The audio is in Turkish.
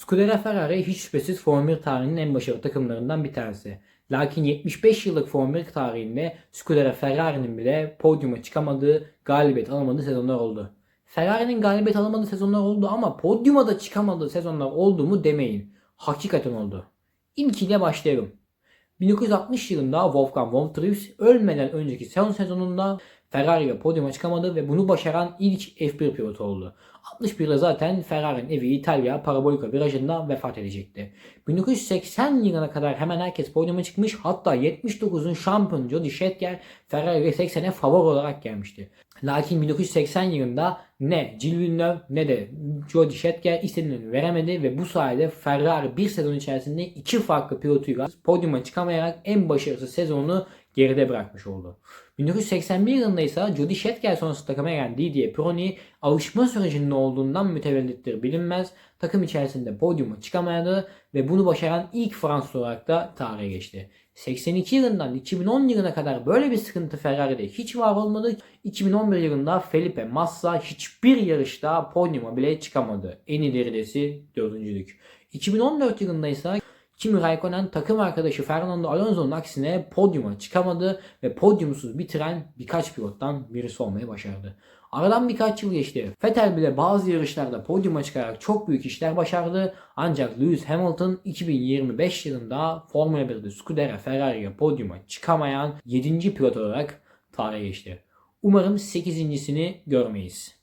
Scuderia Ferrari hiç şüphesiz Formula 1 tarihinin en başarılı takımlarından bir tanesi. Lakin 75 yıllık Formula 1 tarihinde Scuderia Ferrari'nin bile podyuma çıkamadığı, galibiyet alamadığı sezonlar oldu. Ferrari'nin galibiyet alamadığı sezonlar oldu ama podyuma da çıkamadığı sezonlar oldu mu demeyin. Hakikaten oldu. İlkiyle başlayalım. 1960 yılında Wolfgang von Trips ölmeden önceki sezon sezonunda Ferrari ile podyuma çıkamadı ve bunu başaran ilk F1 pilotu oldu. 61'de zaten Ferrari'nin evi İtalya Parabolika virajında vefat edecekti. 1980 yılına kadar hemen herkes podyuma çıkmış hatta 79'un şampiyonu Jody Scheckter Ferrari ile 80'e favori olarak gelmişti. Lakin 1980 yılında ne Gilles Villeneuve ne de Jody Scheckter istediğini veremedi ve bu sayede Ferrari bir sezon içerisinde iki farklı pilotuyla podyuma çıkamayarak en başarısız sezonunu geride bırakmış oldu. 1981 yılında ise Jody Scheckter sonrası takıma gelen Didier Pironi alışma sürecinde olduğundan mütevellittir bilinmez. Takım içerisinde podyuma çıkamadı ve bunu başaran ilk Fransız olarak da tarihe geçti. 82 yılından 2010 yılına kadar böyle bir sıkıntı Ferrari'de hiç var olmadı. 2011 yılında Felipe Massa hiçbir yarışta podyuma bile çıkamadı. En ileridesi dördüncülük. 2014 yılında ise Kimi Raikkonen takım arkadaşı Fernando Alonso'nun aksine podyuma çıkamadı ve podyumsuz bitiren birkaç pilottan birisi olmayı başardı. Aradan birkaç yıl geçti. Vettel bile bazı yarışlarda podyuma çıkarak çok büyük işler başardı. Ancak Lewis Hamilton 2025 yılında Formula 1'de Scuderia Ferrari'ye podyuma çıkamayan 7. pilot olarak tarihe geçti. Umarım 8.sini görmeyiz.